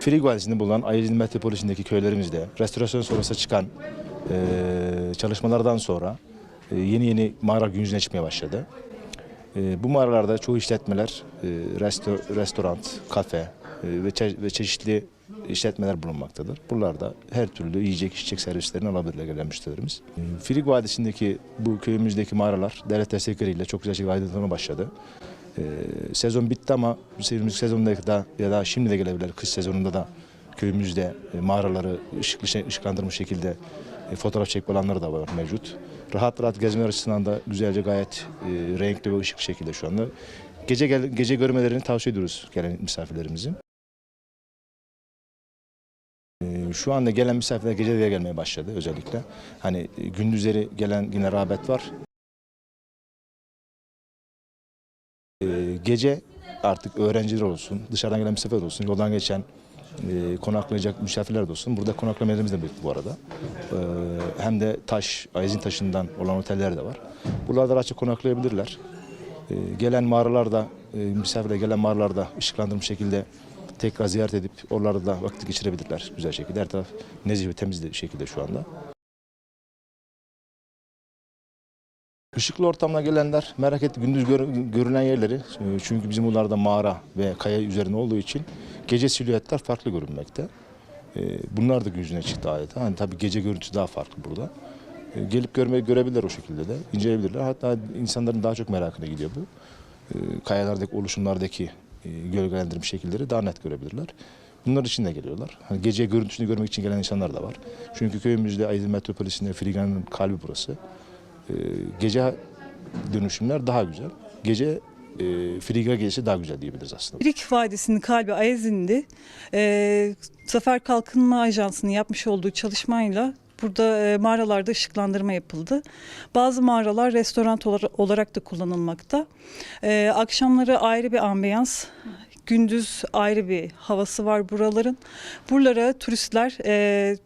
Frig Vadisi'nde bulunan Ayazid Metropolisi'ndeki köylerimizde restorasyon sonrası çıkan e, çalışmalardan sonra e, yeni yeni mağara gün yüzüne çıkmaya başladı. E, bu mağaralarda çoğu işletmeler e, resto, restoran, kafe e, ve, çe- ve çeşitli işletmeler bulunmaktadır. Buralarda her türlü yiyecek içecek servislerini alabilirler gelen müşterilerimiz. E, Frig Vadisi'ndeki bu köyümüzdeki mağaralar devlet destekleriyle çok güzel şekilde aydınlatılmaya başladı. Ee, sezon bitti ama önümüzdeki sezonda da ya da şimdi de gelebilir kış sezonunda da köyümüzde e, mağaraları ışıklı şey, ışıklandırmış şekilde e, fotoğraf çekme alanları da var mevcut. Rahat rahat gezmeler açısından da güzelce gayet e, renkli ve ışıklı şekilde şu anda. Gece gel, gece görmelerini tavsiye ediyoruz gelen misafirlerimizin. Şu anda gelen misafirler gece de gelmeye başladı özellikle. Hani gündüzleri gelen yine rağbet var. Gece artık öğrenciler olsun, dışarıdan gelen misafirler olsun, yoldan geçen e, konaklayacak misafirler de olsun. Burada konaklamalarımız da büyük bu arada. Ee, hem de taş, Ayazin taşından olan oteller de var. Buralarda rahatça konaklayabilirler. Ee, gelen mağaralarda, e, misafirler gelen mağaralarda ışıklandırılmış şekilde tekrar ziyaret edip oralarda da vakit geçirebilirler güzel şekilde. Her taraf nezih ve temiz bir şekilde şu anda. Işıklı ortamına gelenler merak et gündüz gör- görünen yerleri e, çünkü bizim buralarda mağara ve kaya üzerinde olduğu için gece silüetler farklı görünmekte. E, Bunlar da gün yüzüne çıktı adeta. Hani tabii gece görüntüsü daha farklı burada. E, Gelip görmeyi görebilirler o şekilde de, inceleyebilirler. Hatta insanların daha çok merakına gidiyor bu. Kayalardaki oluşumlardaki e, gölgelendirilmiş şekilleri daha net görebilirler. Bunlar için de geliyorlar. Hani gece görüntüsünü görmek için gelen insanlar da var. Çünkü köyümüzde Aydın Metropolisi'nde Frigan'ın kalbi burası. Ee, gece dönüşümler daha güzel. Gece e, Friga gecesi daha güzel diyebiliriz aslında. Birik Vadisi'nin kalbi Ayazin'di. Ee, Zafer Kalkınma Ajansı'nın yapmış olduğu çalışmayla burada e, mağaralarda ışıklandırma yapıldı. Bazı mağaralar restoran olar- olarak da kullanılmakta. Ee, akşamları ayrı bir ambiyans, gündüz ayrı bir havası var buraların. Buralara turistler e,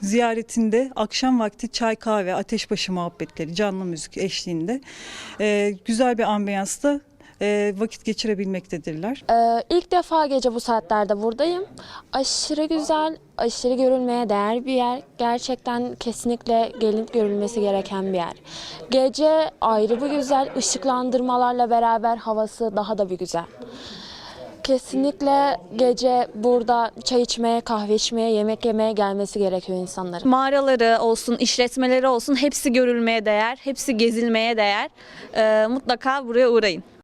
ziyaretinde akşam vakti çay kahve, ateşbaşı muhabbetleri, canlı müzik eşliğinde e, güzel bir ambiyansta e, vakit geçirebilmektedirler. Ee, ilk defa gece bu saatlerde buradayım. Aşırı güzel, aşırı görülmeye değer bir yer. Gerçekten kesinlikle gelinip görülmesi gereken bir yer. Gece ayrı bir güzel, ışıklandırmalarla beraber havası daha da bir güzel. Kesinlikle gece burada çay içmeye, kahve içmeye, yemek yemeye gelmesi gerekiyor insanların. mağaraları olsun, işletmeleri olsun hepsi görülmeye değer, hepsi gezilmeye değer. Ee, mutlaka buraya uğrayın.